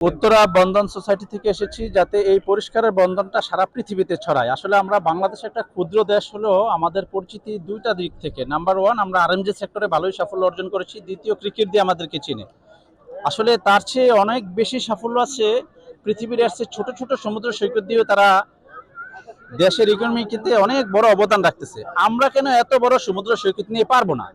উত্তরা বন্ধন society থেকে এসেছি যাতে এই পরিষ্কারের বন্ধনটা সারা পৃথিবীতে ছড়ায়। আসলে আমরা বাংলাদেশ একটা ক্ষুদ্র দেশ হলেও আমাদের পরিচিতি দুইটা দিক থেকে। নাম্বার ওয়ান আমরা আরএমজি সেক্টরে ভালোই সাফল্য অর্জন করেছি। দ্বিতীয় ক্রিকেট দিয়ে আমাদেরকে চিনে। আসলে তার চেয়ে অনেক বেশি সাফল্য আছে পৃথিবীর আসছে ছোট ছোট সমুদ্র সৈকত দিয়েও তারা দেশের ইকোনমিতে অনেক বড় অবদান রাখতেছে। আমরা কেন এত বড় সমুদ্র সৈকত নিয়ে পারব না?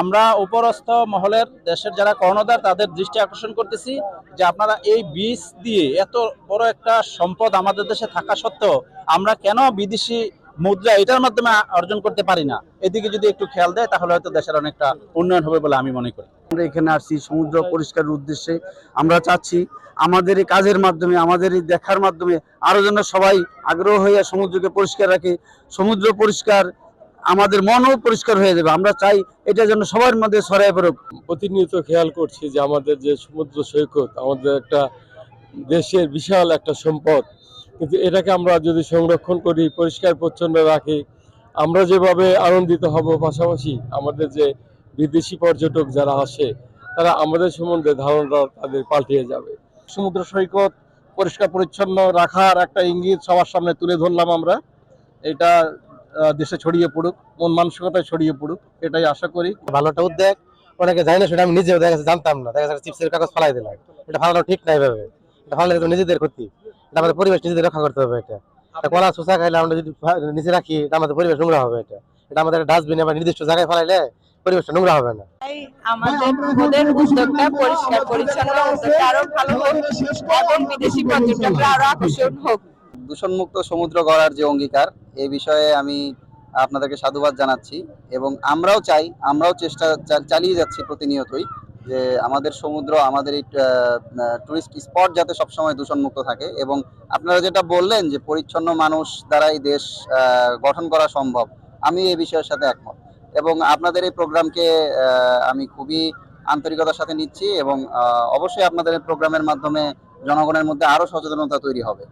আমরা উপরস্থ মহলের দেশের যারা কর্ণধার, তাদের দৃষ্টি আকর্ষণ করতেছি যে আপনারা এই বীজ দিয়ে এত বড় একটা সম্পদ আমাদের দেশে থাকা সত্ত্বেও আমরা কেন বিদেশি মুদ্রা এটার মাধ্যমে অর্জন করতে পারি না? এদিকে যদি একটু খেয়াল দেয়, তাহলে হয়তো দেশের অনেকটা উন্নয়ন হবে বলে আমি মনে করি। আমরা এখানে আসছি সমুদ্র পরিষ্কারের উদ্দেশ্যে। আমরা চাচ্ছি আমাদের এই কাজের মাধ্যমে, আমাদের এই দেখার মাধ্যমে আরও যেন সবাই আগ্রহ হয়ে সমুদ্রকে পরিষ্কার রাখে। সমুদ্র পরিষ্কার আমাদের মনও পরিষ্কার হয়ে যাবে। আমরা চাই এটা যেন সবার মধ্যে ছড়াই পড়ুক। প্রতিনিয়ত খেয়াল করছি যে আমাদের যে সমুদ্র সৈকত আমাদের একটা দেশের বিশাল একটা সম্পদ। কিন্তু এটাকে আমরা যদি সংরক্ষণ করি পরিষ্কার পরিচ্ছন্ন রাখি আমরা যেভাবে আনন্দিত হব পাশাপাশি আমাদের যে বিদেশি পর্যটক যারা আসে তারা আমাদের সম্বন্ধে ধারণা তাদের পাল্টিয়ে যাবে। সমুদ্র সৈকত পরিষ্কার পরিচ্ছন্ন রাখার একটা ইঙ্গিত সবার সামনে তুলে ধরলাম আমরা। এটা দেশে ছড়িয়ে পড়ুক মন মানসিকতায় ছড়িয়ে পড়ুক এটাই আশা করি। ভালোটা উদ্যোগ অনেকে জানি না সেটা আমি নিজেও দেখা গেছে জানতাম না। দেখা যাচ্ছে চিপসের কাগজ ফালাই দিলাম। এটা ফালানো ঠিক নাই ভাবে এটা ফালালে তো নিজেদের ক্ষতি। এটা আমাদের পরিবেশ নিজেদের রক্ষা করতে হবে এটা। এটা কলা শোষা খাইলে আমরা যদি নিচে রাখি এটা আমাদের পরিবেশ নোংরা হবে এটা। এটা আমাদের ডাস্টবিনে বা নির্দিষ্ট জায়গায় ফালাইলে পরিবেশটা নোংরা হবে না। আমাদের ওদের উদ্যোগটা পরিষ্কার পরিচ্ছন্ন উদ্যোগটা আরও ভালো হোক এবং বিদেশি পর্যটকরা আরও আকর্ষণ হোক। দূষণমুক্ত সমুদ্র গড়ার যে অঙ্গীকার, এ বিষয়ে আমি আপনাদেরকে সাধুবাদ জানাচ্ছি এবং আমরাও চাই, আমরাও চেষ্টা চালিয়ে যাচ্ছি প্রতিনিয়তই যে আমাদের সমুদ্র, আমাদের এই টুরিস্ট স্পট যাতে সবসময় দূষণমুক্ত থাকে এবং আপনারা যেটা বললেন যে পরিচ্ছন্ন মানুষ দ্বারাই দেশ গঠন করা সম্ভব, আমি এই বিষয়ের সাথে একমত এবং আপনাদের এই প্রোগ্রামকে আমি খুবই আন্তরিকতার সাথে নিচ্ছি এবং অবশ্যই আপনাদের প্রোগ্রামের মাধ্যমে জনগণের মধ্যে আরও সচেতনতা তৈরি হবে।